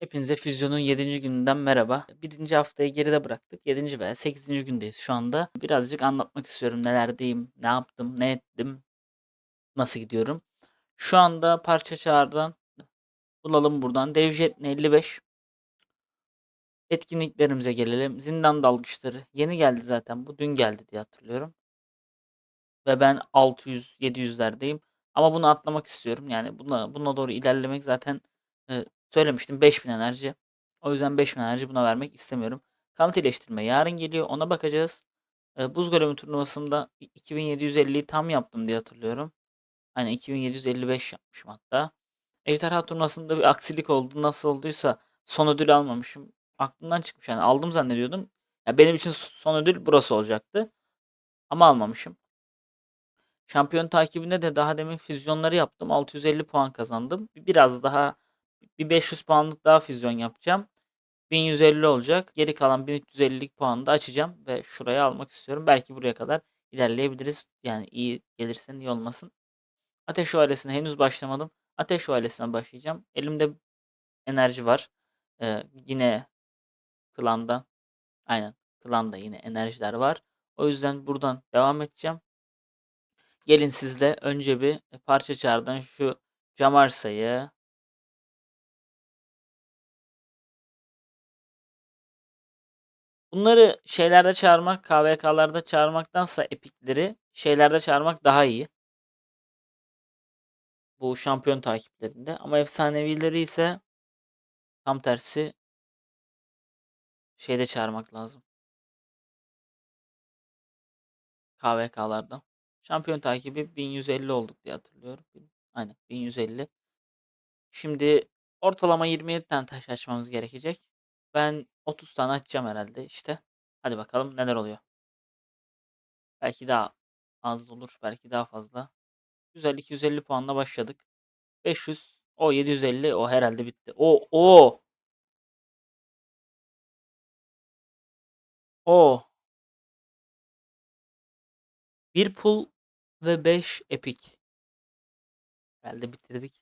Hepinize Füzyon'un 7. gününden merhaba. Birinci haftayı geride bıraktık. 7. veya 8. gündeyiz şu anda. Birazcık anlatmak istiyorum nelerdeyim, ne yaptım, ne ettim, nasıl gidiyorum. Şu anda parça çağrıdan bulalım buradan. Devjet 55. Etkinliklerimize gelelim. Zindan dalgıçları. Yeni geldi zaten. Bu dün geldi diye hatırlıyorum. Ve ben 600-700'lerdeyim. Ama bunu atlamak istiyorum. Yani buna, buna doğru ilerlemek zaten e, söylemiştim 5000 enerji. O yüzden 5000 enerji buna vermek istemiyorum. Kanıt iyileştirme yarın geliyor. Ona bakacağız. E, buz golemi turnuvasında 2750'yi tam yaptım diye hatırlıyorum. Hani 2755 yapmışım hatta. Ejderha turnuvasında bir aksilik oldu. Nasıl olduysa son ödül almamışım. Aklımdan çıkmış. Yani aldım zannediyordum. Ya benim için son ödül burası olacaktı. Ama almamışım. Şampiyon takibinde de daha demin füzyonları yaptım. 650 puan kazandım. Biraz daha bir 500 puanlık daha füzyon yapacağım. 1150 olacak. Geri kalan 1350'lik puanı da açacağım ve şuraya almak istiyorum. Belki buraya kadar ilerleyebiliriz. Yani iyi gelirse iyi olmasın. Ateş Şövalyesi'ne henüz başlamadım. Ateş Şövalyesi'ne başlayacağım. Elimde enerji var. Ee, yine klanda. Aynen. Klanda yine enerjiler var. O yüzden buradan devam edeceğim. Gelin sizle önce bir parça çağrıdan şu cam Bunları şeylerde çağırmak, KVK'larda çağırmaktansa epikleri şeylerde çağırmak daha iyi. Bu şampiyon takiplerinde. Ama efsanevileri ise tam tersi şeyde çağırmak lazım. KVK'larda. Şampiyon takibi 1150 olduk diye hatırlıyorum. Aynen 1150. Şimdi ortalama 27 tane taş açmamız gerekecek. Ben 30 tane açacağım herhalde işte. Hadi bakalım neler oluyor. Belki daha az olur. Belki daha fazla. Güzel 250 puanla başladık. 500. O 750. O herhalde bitti. O o. O. Bir pul ve 5 epik. Herhalde bitirdik.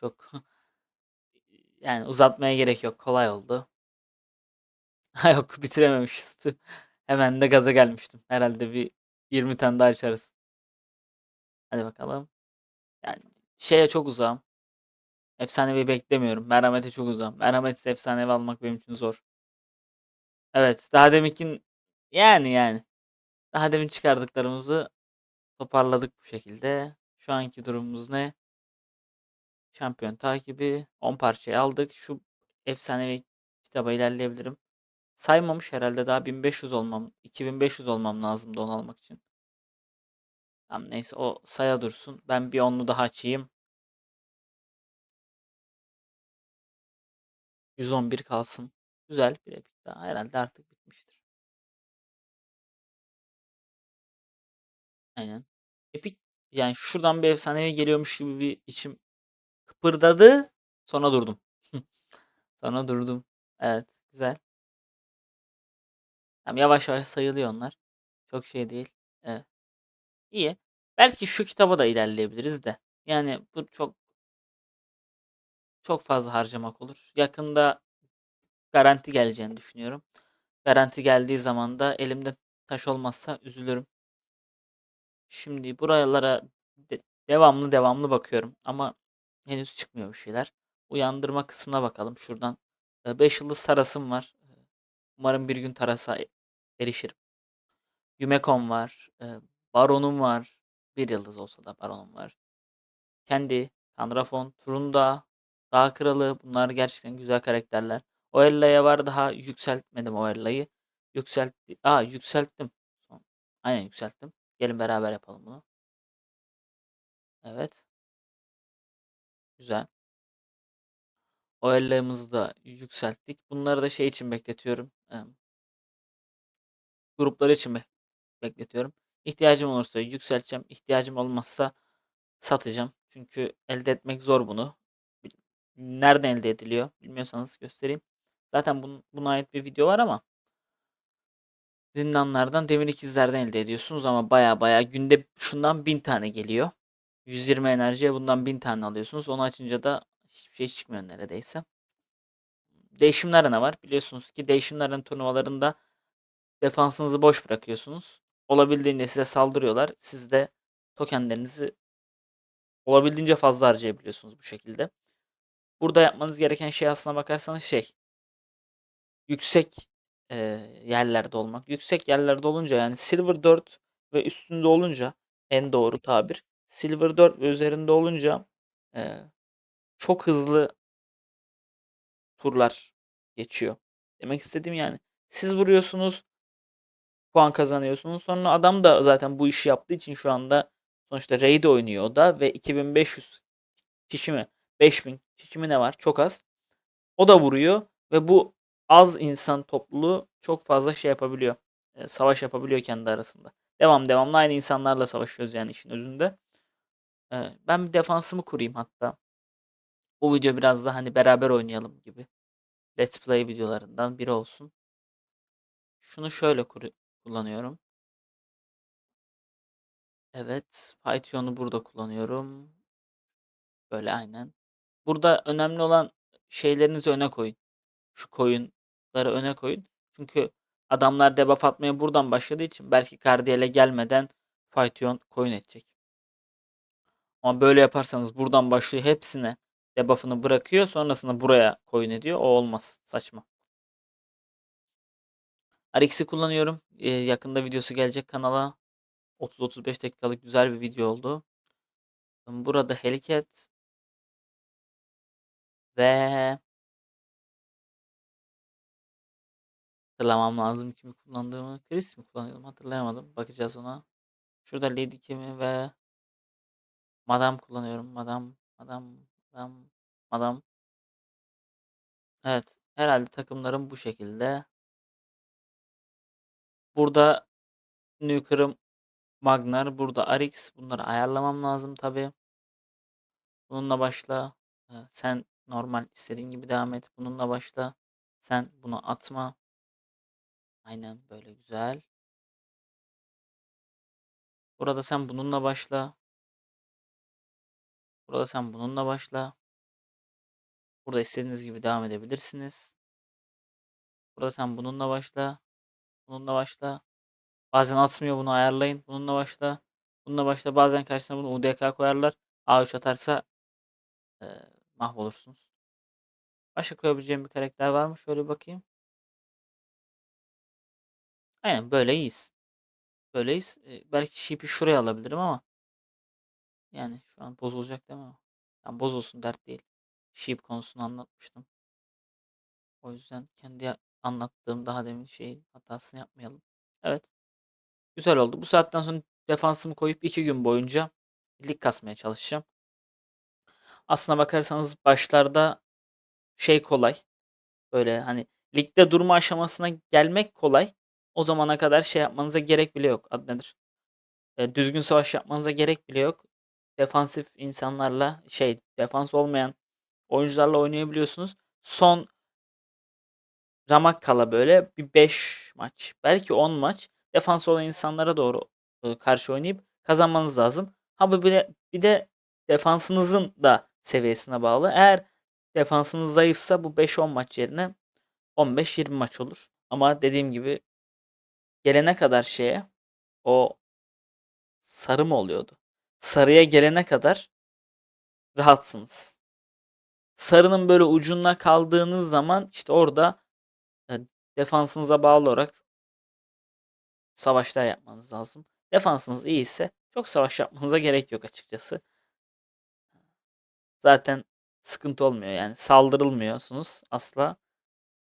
Çok yani uzatmaya gerek yok. Kolay oldu. Ha yok bitirememişiz. Hemen de gaza gelmiştim. Herhalde bir 20 tane daha açarız. Hadi bakalım. Yani şeye çok uzağım. Efsanevi beklemiyorum. Merhamete çok uzağım. Merhametsiz efsanevi almak benim için zor. Evet. Daha deminkin yani yani. Daha demin çıkardıklarımızı toparladık bu şekilde. Şu anki durumumuz ne? Şampiyon takibi. 10 parçayı aldık. Şu efsanevi kitaba ilerleyebilirim. Saymamış herhalde daha 1500 olmam. 2500 olmam lazımdı onu almak için. Tamam neyse o saya dursun. Ben bir onlu daha açayım. 111 kalsın. Güzel bir epik daha. Herhalde artık bitmiştir. Aynen. Epik yani şuradan bir efsanevi geliyormuş gibi bir içim kıpırdadı. Sonra durdum. Sonra durdum. Evet. Güzel. Tamam, yavaş yavaş sayılıyor onlar. Çok şey değil. Evet. İyi. Belki şu kitaba da ilerleyebiliriz de. Yani bu çok çok fazla harcamak olur. Yakında garanti geleceğini düşünüyorum. Garanti geldiği zaman da elimde taş olmazsa üzülürüm. Şimdi buralara de- devamlı devamlı bakıyorum ama henüz çıkmıyor bir şeyler. Uyandırma kısmına bakalım. Şuradan 5 yıldız tarasım var. Umarım bir gün tarasa erişirim. Yumekon var. e, Baron'um var. Bir yıldız olsa da Baron'um var. Kendi, Kanrafon, Turunda, Dağ Kralı bunlar gerçekten güzel karakterler. Oella'ya var daha yükseltmedim Oella'yı. Yükselt Aa yükselttim. Aynen yükselttim. Gelin beraber yapalım bunu. Evet. Güzel. Oella'mızı da yükselttik. Bunları da şey için bekletiyorum. Grupları için be- bekletiyorum. İhtiyacım olursa yükselteceğim. İhtiyacım olmazsa satacağım. Çünkü elde etmek zor bunu. Nereden elde ediliyor? Bilmiyorsanız göstereyim. Zaten bunun, buna ait bir video var ama zindanlardan demir ikizlerden elde ediyorsunuz ama baya baya günde şundan 1000 tane geliyor. 120 enerjiye bundan 1000 tane alıyorsunuz. Onu açınca da hiçbir şey çıkmıyor neredeyse. değişimli arena var. Biliyorsunuz ki değişimli arena turnuvalarında defansınızı boş bırakıyorsunuz. Olabildiğince size saldırıyorlar. Siz de tokenlerinizi olabildiğince fazla harcayabiliyorsunuz bu şekilde. Burada yapmanız gereken şey aslına bakarsanız şey. Yüksek e, yerlerde olmak. Yüksek yerlerde olunca yani Silver 4 ve üstünde olunca en doğru tabir. Silver 4 ve üzerinde olunca e, çok hızlı turlar geçiyor. Demek istediğim yani siz vuruyorsunuz puan kazanıyorsunuz. Sonra adam da zaten bu işi yaptığı için şu anda sonuçta raid oynuyor o da ve 2500 kişi mi 5000 kişi mi ne var çok az. O da vuruyor ve bu az insan topluluğu çok fazla şey yapabiliyor. E, savaş yapabiliyor kendi arasında. Devam devamlı aynı insanlarla savaşıyoruz yani işin özünde. E, ben bir defansımı kurayım hatta. Bu video biraz da hani beraber oynayalım gibi. Let's Play videolarından biri olsun. Şunu şöyle kur- kullanıyorum. Evet. Python'u burada kullanıyorum. Böyle aynen. Burada önemli olan şeylerinizi öne koyun. Şu koyunları öne koyun. Çünkü adamlar debuff atmaya buradan başladığı için belki Kardiyel'e gelmeden Python koyun edecek. Ama böyle yaparsanız buradan başlıyor hepsine debuff'ını bırakıyor. Sonrasında buraya koyun ediyor. O olmaz. Saçma. RX'i kullanıyorum. Ee, yakında videosu gelecek kanala. 30-35 dakikalık güzel bir video oldu. Burada Hellcat ve hatırlamam lazım kimi kullandığımı. Chris mi kullanıyordum hatırlayamadım. Bakacağız ona. Şurada Lady Kimi ve Madame kullanıyorum. Madame, Madame, Madame, Madame. Evet. Herhalde takımlarım bu şekilde. Burada Nuker'ım Magnar. Burada RX. Bunları ayarlamam lazım tabi. Bununla başla. Ee, Sen normal istediğin gibi devam et. Bununla başla. Sen bunu atma. Aynen böyle güzel. Burada sen bununla başla. Burada sen bununla başla. Burada istediğiniz gibi devam edebilirsiniz. Burada sen bununla başla. Bununla başla. Bazen atmıyor bunu ayarlayın. Bununla başla. Bununla başla. Bazen karşısına bunu UDK koyarlar. A3 atarsa e, mahvolursunuz. Başka koyabileceğim bir karakter var mı? Şöyle bakayım. Aynen böyle iyiyiz. Böyleyiz. E, belki Sheep'i şuraya alabilirim ama yani şu an bozulacak değil mi? Yani bozulsun dert değil. Sheep konusunu anlatmıştım. O yüzden kendi anlattığım daha demin şeyin hatasını yapmayalım. Evet. Güzel oldu. Bu saatten sonra defansımı koyup iki gün boyunca lig kasmaya çalışacağım. Aslına bakarsanız başlarda şey kolay. Böyle hani ligde durma aşamasına gelmek kolay. O zamana kadar şey yapmanıza gerek bile yok. Adı nedir? E, düzgün savaş yapmanıza gerek bile yok. Defansif insanlarla şey defans olmayan oyuncularla oynayabiliyorsunuz. Son ramak kala böyle bir 5 maç belki 10 maç defans olan insanlara doğru e, karşı oynayıp kazanmanız lazım. Ha bu bir de, bir de defansınızın da seviyesine bağlı. Eğer defansınız zayıfsa bu 5-10 maç yerine 15-20 maç olur. Ama dediğim gibi gelene kadar şeye o sarı mı oluyordu? Sarıya gelene kadar rahatsınız. Sarının böyle ucuna kaldığınız zaman işte orada defansınıza bağlı olarak savaşlar yapmanız lazım. Defansınız iyi ise çok savaş yapmanıza gerek yok açıkçası. Zaten sıkıntı olmuyor yani saldırılmıyorsunuz asla.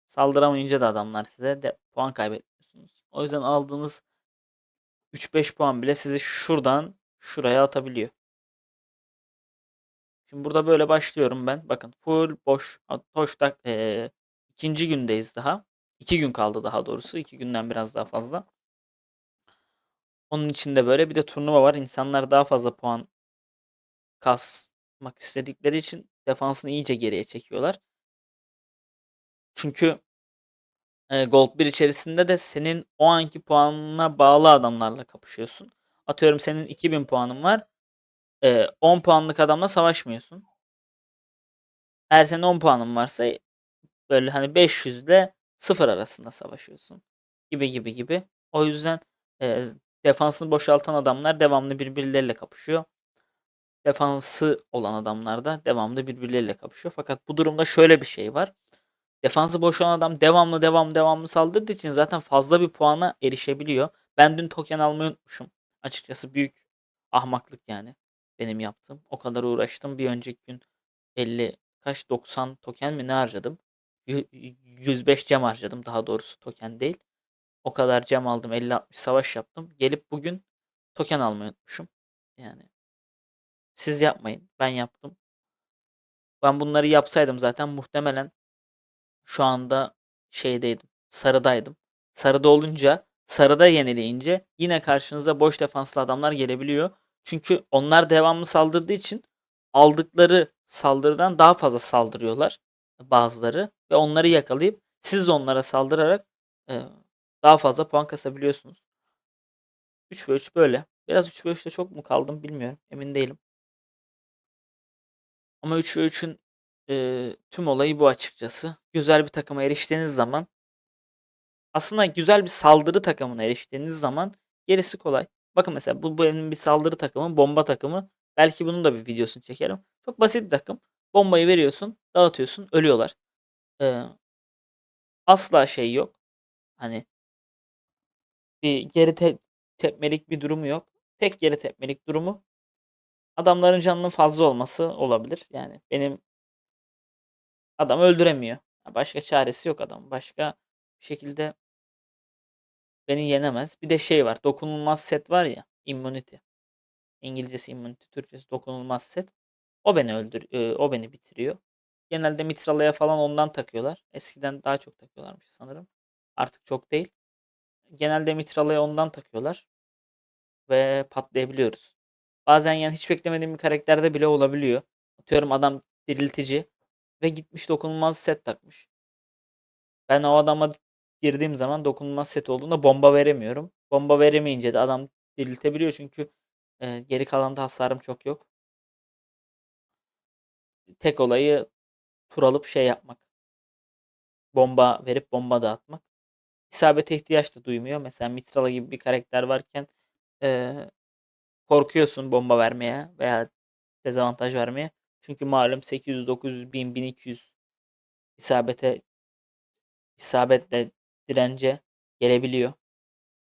Saldıramayınca da adamlar size de puan kaybetmiyorsunuz. O yüzden aldığınız 3-5 puan bile sizi şuradan şuraya atabiliyor. Şimdi burada böyle başlıyorum ben. Bakın full boş. Toştak ee, ikinci gündeyiz daha. İki gün kaldı daha doğrusu. İki günden biraz daha fazla. Onun içinde böyle bir de turnuva var. İnsanlar daha fazla puan kasmak istedikleri için defansını iyice geriye çekiyorlar. Çünkü e, Gold 1 içerisinde de senin o anki puanına bağlı adamlarla kapışıyorsun. Atıyorum senin 2000 puanın var. E, 10 puanlık adamla savaşmıyorsun. Eğer senin 10 puanın varsa Böyle hani 500 ile 0 arasında savaşıyorsun. Gibi gibi gibi. O yüzden e, defansını boşaltan adamlar devamlı birbirleriyle kapışıyor. Defansı olan adamlar da devamlı birbirleriyle kapışıyor. Fakat bu durumda şöyle bir şey var. Defansı boş olan adam devamlı devamlı devamlı saldırdığı için zaten fazla bir puana erişebiliyor. Ben dün token almayı unutmuşum. Açıkçası büyük ahmaklık yani benim yaptığım. O kadar uğraştım. Bir önceki gün 50 kaç 90 token mi ne harcadım? Yü- 105 cem harcadım daha doğrusu token değil. O kadar cem aldım 50-60 savaş yaptım. Gelip bugün token almayı unutmuşum. Yani siz yapmayın. Ben yaptım. Ben bunları yapsaydım zaten muhtemelen şu anda şeydeydim. Sarıdaydım. Sarıda olunca sarıda yenileyince yine karşınıza boş defanslı adamlar gelebiliyor. Çünkü onlar devamlı saldırdığı için aldıkları saldırıdan daha fazla saldırıyorlar bazıları ve onları yakalayıp siz de onlara saldırarak e, daha fazla puan kasabiliyorsunuz. 3 ve 3 böyle. Biraz 3 ve 3'te çok mu kaldım bilmiyorum. Emin değilim. Ama 3 ve 3'ün e, tüm olayı bu açıkçası. Güzel bir takıma eriştiğiniz zaman aslında güzel bir saldırı takımına eriştiğiniz zaman gerisi kolay. Bakın mesela bu benim bir saldırı takımı, bomba takımı. Belki bunun da bir videosunu çekerim. Çok basit bir takım. Bombayı veriyorsun, dağıtıyorsun, ölüyorlar. Ee, asla şey yok. Hani bir geri te- tepmelik bir durumu yok. Tek geri tepmelik durumu adamların canının fazla olması olabilir. Yani benim adam öldüremiyor. Başka çaresi yok adam. Başka bir şekilde beni yenemez. Bir de şey var. Dokunulmaz set var ya. Immunity. İngilizcesi immunity, Türkçesi dokunulmaz set. O beni öldür o beni bitiriyor. Genelde mitralaya falan ondan takıyorlar. Eskiden daha çok takıyorlarmış sanırım. Artık çok değil. Genelde mitralaya ondan takıyorlar ve patlayabiliyoruz. Bazen yani hiç beklemediğim bir karakterde bile olabiliyor. Atıyorum adam diriltici ve gitmiş dokunulmaz set takmış. Ben o adama girdiğim zaman dokunulmaz set olduğunda bomba veremiyorum. Bomba veremeyince de adam diriltebiliyor çünkü e, geri kalanda hasarım çok yok. Tek olayı tur alıp şey yapmak. Bomba verip bomba dağıtmak. İsabete ihtiyaç da duymuyor. Mesela Mitrala gibi bir karakter varken e, korkuyorsun bomba vermeye veya dezavantaj vermeye. Çünkü malum 800, 900, 1000, 1200 isabete isabetle dirence gelebiliyor.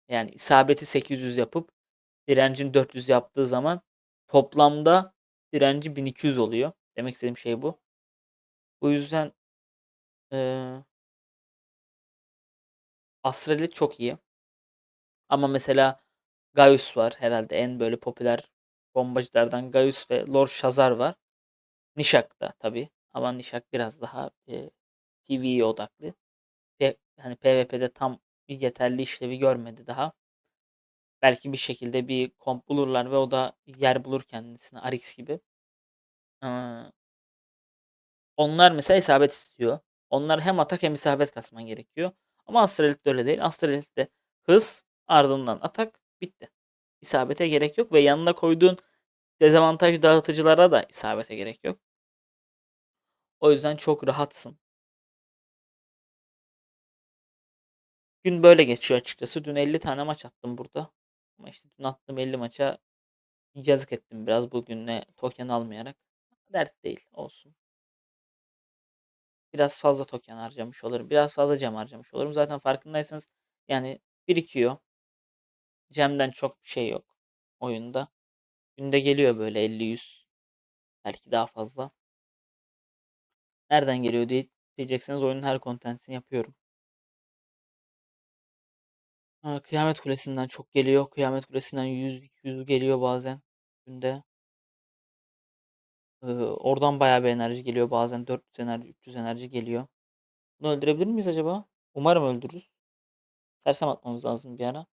Yani isabeti 800 yapıp direncin 400 yaptığı zaman toplamda direnci 1200 oluyor. Demek istediğim şey bu. Bu yüzden eee Astralit çok iyi. Ama mesela Gaius var herhalde en böyle popüler bombacılardan Gaius ve Lord Shazar var. Nishak da tabi ama Nishak biraz daha e, PvE odaklı. Ve hani PvP'de tam bir yeterli işlevi görmedi daha. Belki bir şekilde bir komp bulurlar ve o da yer bulur kendisine Arix gibi. Onlar mesela isabet istiyor. Onlar hem atak hem isabet kasman gerekiyor. Ama Astralit'te öyle değil. Astralit'te hız ardından atak bitti. İsabete gerek yok ve yanına koyduğun dezavantaj dağıtıcılara da isabete gerek yok. O yüzden çok rahatsın. Gün böyle geçiyor açıkçası. Dün 50 tane maç attım burada. Ama işte dün attığım 50 maça yazık ettim biraz bugünle token almayarak. Dert değil olsun. Biraz fazla token harcamış olurum. Biraz fazla cem harcamış olurum. Zaten farkındaysanız yani birikiyor. Cem'den çok bir şey yok oyunda. Günde geliyor böyle 50-100. Belki daha fazla. Nereden geliyor diye diyecekseniz oyunun her kontentini yapıyorum. Kıyamet Kulesi'nden çok geliyor. Kıyamet Kulesi'nden 100-200 geliyor bazen günde. Oradan bayağı bir enerji geliyor. Bazen 400 enerji, 300 enerji geliyor. Bunu öldürebilir miyiz acaba? Umarım öldürürüz. Sersem atmamız lazım bir ara.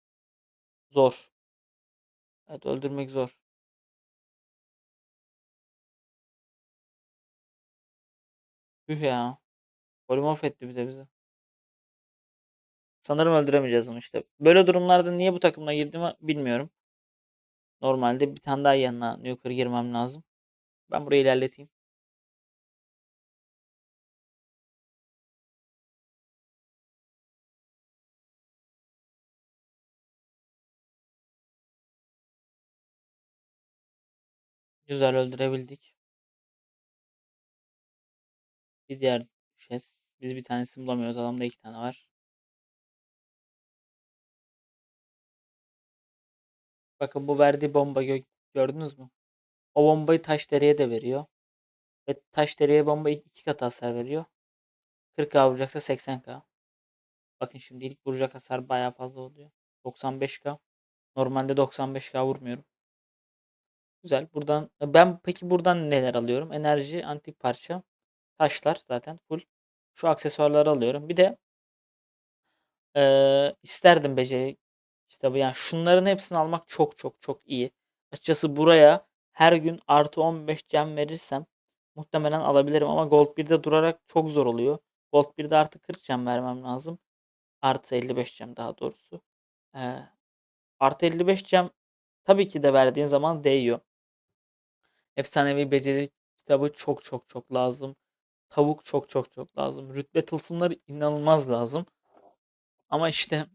Zor. Evet öldürmek zor. Üh ya. Polimorf etti bir de bizi. Sanırım öldüremeyeceğiz onu işte. Böyle durumlarda niye bu takımla girdiğimi bilmiyorum. Normalde bir tane daha yanına Nuker girmem lazım. Ben burayı ilerleteyim. Güzel öldürebildik. Bir diğer düşes. Biz bir tanesini bulamıyoruz. Adamda iki tane var. Bakın bu verdiği bomba gö gördünüz mü? O bombayı taş dereye de veriyor. Ve taş dereye bomba iki kat hasar veriyor. 40k vuracaksa 80k. Bakın şimdi ilk vuracak hasar bayağı fazla oluyor. 95k. Normalde 95k vurmuyorum. Güzel. Buradan ben peki buradan neler alıyorum? Enerji, antik parça, taşlar zaten full. Şu aksesuarları alıyorum. Bir de eee, isterdim beceri kitabı. Yani şunların hepsini almak çok çok çok iyi. Açıkçası buraya her gün artı 15 gem verirsem muhtemelen alabilirim ama Gold 1'de durarak çok zor oluyor. Gold 1'de artı 40 gem vermem lazım. Artı 55 gem daha doğrusu. Ee, artı 55 gem tabii ki de verdiğin zaman değiyor. Efsanevi beceri kitabı çok çok çok lazım. Tavuk çok çok çok lazım. Rütbe tılsımları inanılmaz lazım. Ama işte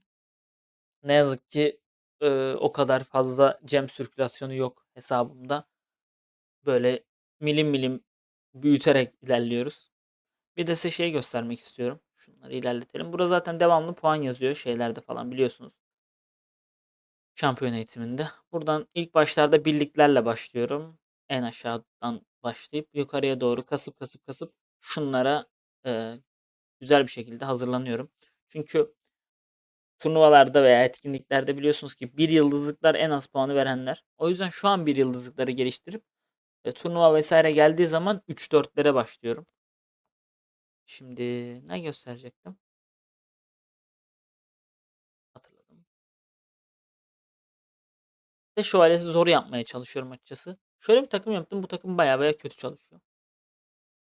ne yazık ki e, o kadar fazla gem sirkülasyonu yok hesabımda. Böyle milim milim büyüterek ilerliyoruz. Bir de size şey göstermek istiyorum. Şunları ilerletelim. Burada zaten devamlı puan yazıyor şeylerde falan biliyorsunuz. Şampiyon eğitiminde. Buradan ilk başlarda birliklerle başlıyorum. En aşağıdan başlayıp yukarıya doğru kasıp kasıp kasıp şunlara e, güzel bir şekilde hazırlanıyorum. Çünkü turnuvalarda veya etkinliklerde biliyorsunuz ki bir yıldızlıklar en az puanı verenler. O yüzden şu an bir yıldızlıkları geliştirip e, turnuva vesaire geldiği zaman 3-4'lere başlıyorum. Şimdi ne gösterecektim? Hatırladım. Ve şövalyesi zor yapmaya çalışıyorum açıkçası. Şöyle bir takım yaptım. Bu takım baya baya kötü çalışıyor.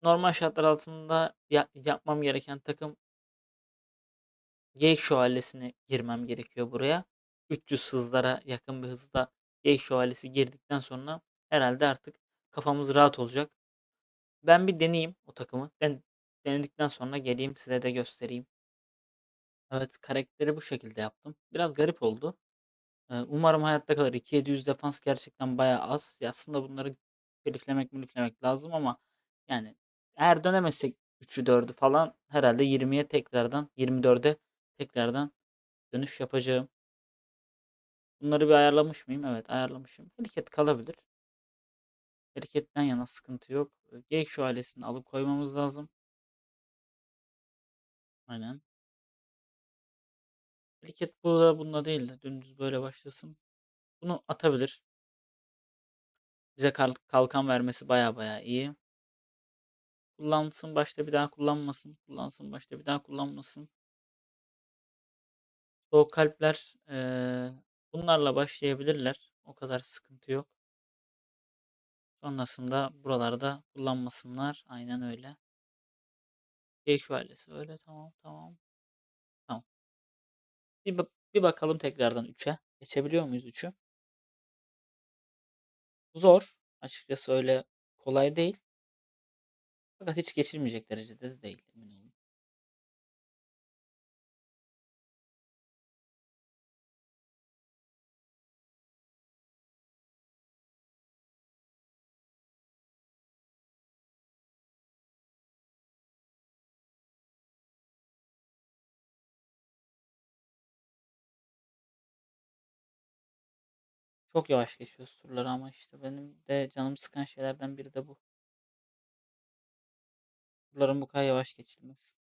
Normal şartlar altında ya- yapmam gereken takım Geyik şövalyesine girmem gerekiyor buraya. 300 hızlara yakın bir hızda Geyik şövalyesi girdikten sonra herhalde artık kafamız rahat olacak. Ben bir deneyeyim o takımı. Den denedikten sonra geleyim size de göstereyim. Evet karakteri bu şekilde yaptım. Biraz garip oldu. Ee, umarım hayatta kalır. 2700 defans gerçekten bayağı az. Ya aslında bunları heriflemek müliflemek lazım ama yani eğer dönemezsek 3'ü 4'ü falan herhalde 20'ye tekrardan 24'e tekrardan dönüş yapacağım. Bunları bir ayarlamış mıyım? Evet ayarlamışım. Hareket kalabilir. Hareketten yana sıkıntı yok. Geyik şu ailesini alıp koymamız lazım. Aynen. Hareket burada bunda değil de dümdüz böyle başlasın. Bunu atabilir. Bize kalkan vermesi baya baya iyi. Kullansın başta bir daha kullanmasın. Kullansın başta bir daha kullanmasın. Soğuk kalpler ee, bunlarla başlayabilirler. O kadar sıkıntı yok. Sonrasında buralarda kullanmasınlar. Aynen öyle. Geç ailesi öyle tamam tamam. Tamam. Bir, bir bakalım tekrardan 3'e. Geçebiliyor muyuz 3'ü? Zor. Açıkçası öyle kolay değil. Fakat hiç geçilmeyecek derecede de değil emin. Çok yavaş geçiyoruz turları ama işte benim de canım sıkan şeylerden biri de bu. Turların bu kadar yavaş geçilmesi.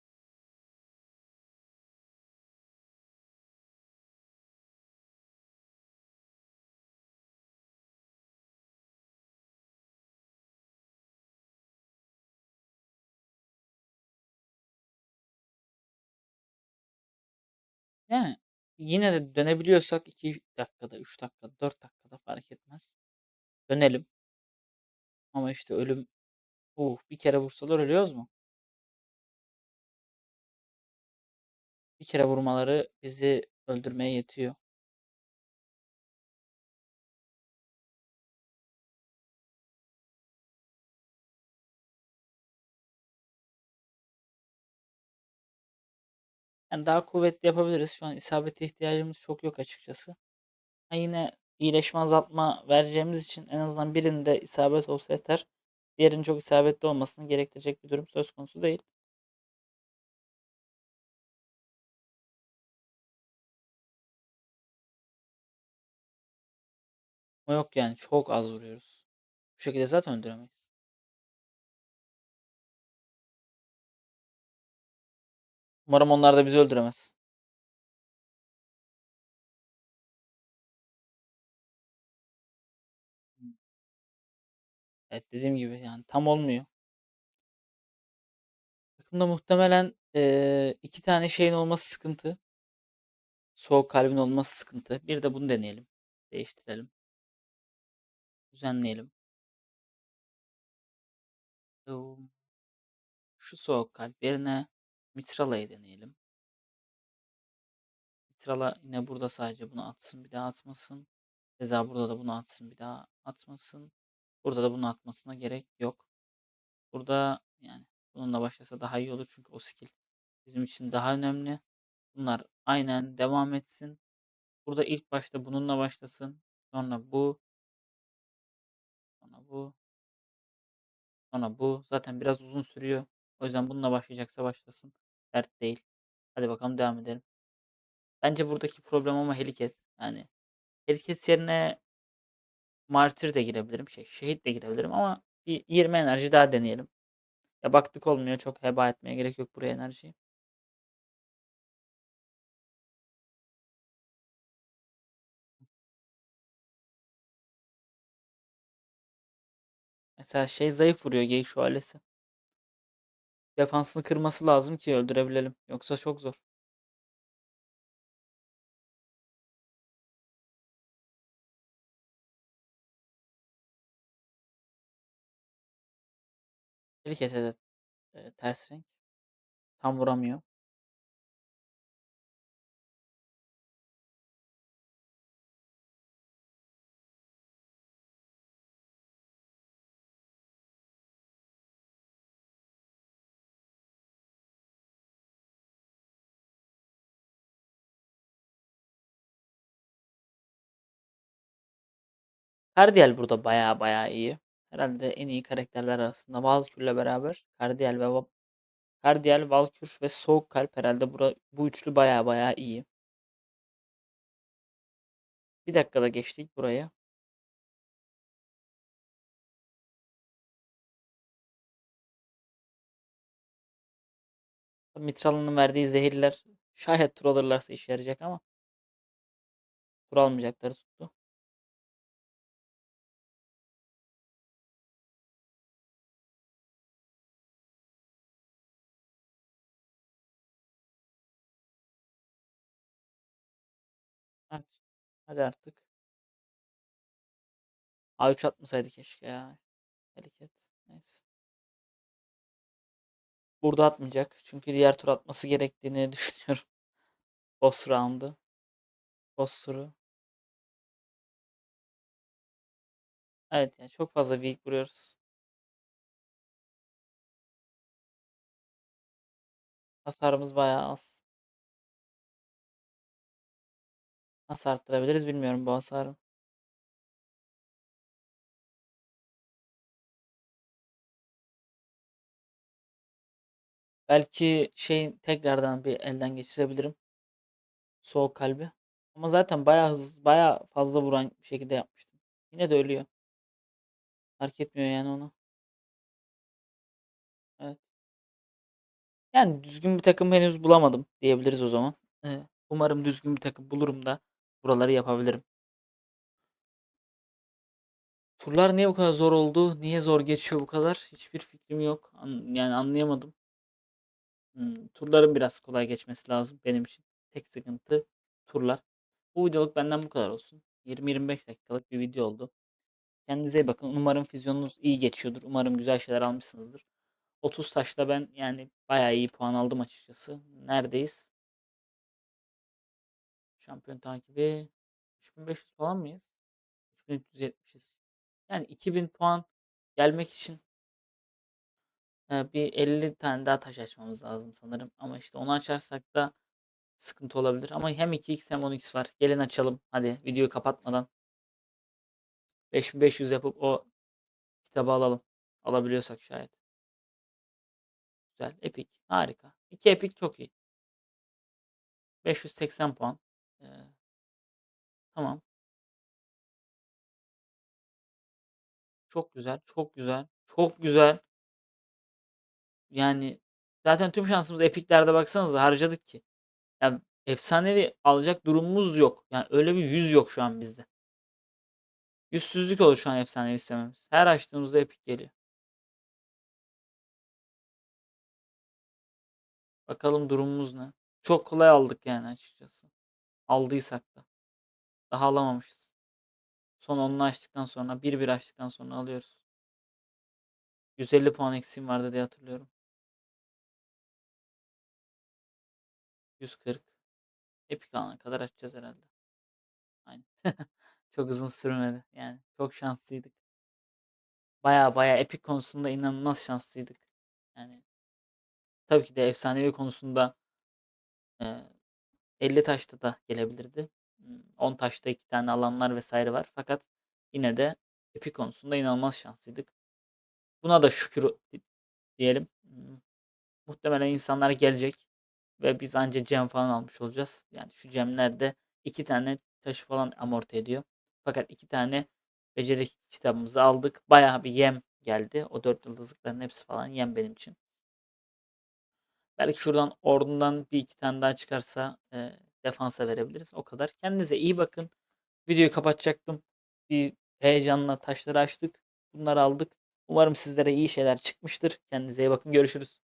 Yani yine de dönebiliyorsak 2 dakikada, 3 dakikada, 4 dakikada fark etmez. Dönelim. Ama işte ölüm uh, bir kere vursalar ölüyoruz mu? Bir kere vurmaları bizi öldürmeye yetiyor. Yani daha kuvvetli yapabiliriz. Şu an isabete ihtiyacımız çok yok açıkçası. Ha yine iyileşme azaltma vereceğimiz için en azından birinde isabet olsa yeter. Diğerinin çok isabetli olmasını gerektirecek bir durum söz konusu değil. Ama yok yani çok az vuruyoruz. Bu şekilde zaten öldüremeyiz. Umarım onlar da bizi öldüremez. Evet dediğim gibi yani tam olmuyor. Takımda muhtemelen eee, iki tane şeyin olması sıkıntı. Soğuk kalbin olması sıkıntı. Bir de bunu deneyelim. Değiştirelim. Düzenleyelim. Şu soğuk kalp yerine Mitrala'yı deneyelim. Mitrala yine burada sadece bunu atsın bir daha atmasın. Keza burada da bunu atsın bir daha atmasın. Burada da bunu atmasına gerek yok. Burada yani bununla başlasa daha iyi olur çünkü o skill bizim için daha önemli. Bunlar aynen devam etsin. Burada ilk başta bununla başlasın. Sonra bu. Sonra bu. Sonra bu. Zaten biraz uzun sürüyor. O yüzden bununla başlayacaksa başlasın. Dert değil. Hadi bakalım devam edelim. Bence buradaki problem ama Heliket. Yani Heliket yerine Martyr de girebilirim. Şey, şehit de girebilirim ama bir 20 enerji daha deneyelim. Ya baktık olmuyor. Çok heba etmeye gerek yok buraya enerjiyi. Mesela şey zayıf vuruyor Geyik Şövalyesi. Defansını kırması lazım ki öldürebilelim. Yoksa çok zor. Heliket'e de e, ters renk. Tam vuramıyor. Cardiel burada baya baya iyi. Herhalde en iyi karakterler arasında Valkyrie'le beraber Cardiel ve Va- Cardiel, Valkyr ve Soğuk Kalp herhalde bura, bu üçlü baya baya iyi. Bir dakikada geçtik buraya. Mitral'ın verdiği zehirler şayet tur alırlarsa işe yarayacak ama tur almayacakları tuttu. Evet. Hadi artık. A3 atmasaydı keşke ya. Hareket. Neyse. Burada atmayacak. Çünkü diğer tur atması gerektiğini düşünüyorum. Boss round'u. Boss turu. Evet yani çok fazla weak vuruyoruz. Hasarımız bayağı az. Nasıl arttırabiliriz bilmiyorum bu hasarı. Belki şey tekrardan bir elden geçirebilirim. Soğuk kalbi. Ama zaten bayağı hızlı, bayağı fazla vuran bir şekilde yapmıştım. Yine de ölüyor. Fark etmiyor yani onu. Evet. Yani düzgün bir takım henüz bulamadım diyebiliriz o zaman. Umarım düzgün bir takım bulurum da buraları yapabilirim. Turlar niye bu kadar zor oldu? Niye zor geçiyor bu kadar? Hiçbir fikrim yok. An- yani anlayamadım. Hmm, turların biraz kolay geçmesi lazım benim için. Tek sıkıntı turlar. Bu videoluk benden bu kadar olsun. 20-25 dakikalık bir video oldu. Kendinize iyi bakın. Umarım füzyonunuz iyi geçiyordur. Umarım güzel şeyler almışsınızdır. 30 taşla ben yani bayağı iyi puan aldım açıkçası. Neredeyiz? Şampiyon takibi 3500 falan mıyız? 3370'iz. Yani 2000 puan gelmek için e, bir 50 tane daha taş açmamız lazım sanırım. Ama işte onu açarsak da sıkıntı olabilir. Ama hem 2x hem 10x var. Gelin açalım. Hadi videoyu kapatmadan. 5500 yapıp o kitabı alalım. Alabiliyorsak şayet. Güzel. Epic. Harika. 2 Epic çok iyi. 580 puan. Tamam. Çok güzel. Çok güzel. Çok güzel. Yani zaten tüm şansımız Epic'lerde baksanıza harcadık ki. Yani efsanevi alacak durumumuz yok. Yani öyle bir yüz yok şu an bizde. Yüzsüzlük olur şu an efsanevi istememiz. Her açtığımızda Epic geliyor. Bakalım durumumuz ne? Çok kolay aldık yani açıkçası. Aldıysak da. Daha alamamışız. Son 10'unu açtıktan sonra 1-1 açtıktan sonra alıyoruz. 150 puan eksiğim vardı diye hatırlıyorum. 140. Epic alana kadar açacağız herhalde. Aynen. Çok uzun sürmedi. Yani çok şanslıydık. Baya baya Epic konusunda inanılmaz şanslıydık. Yani tabii ki de efsanevi konusunda e, 50 taşta da gelebilirdi. Hmm, 10 taşta 2 tane alanlar vesaire var. Fakat yine de Epic konusunda inanılmaz şanslıydık. Buna da şükür diyelim. Hmm, Muhtemelen insanlar gelecek ve biz anca gem falan almış olacağız. Yani şu gemlerde iki tane taşı falan amorti ediyor. Fakat iki tane beceri kitabımızı aldık. Bayağı bir yem geldi. O dört yıldızlıkların hepsi falan yem benim için. Belki şuradan ordundan bir iki tane daha çıkarsa e, defansa verebiliriz. O kadar. Kendinize iyi bakın. Videoyu kapatacaktım. Bir heyecanla taşları açtık. Bunları aldık. Umarım sizlere iyi şeyler çıkmıştır. Kendinize iyi bakın. Görüşürüz.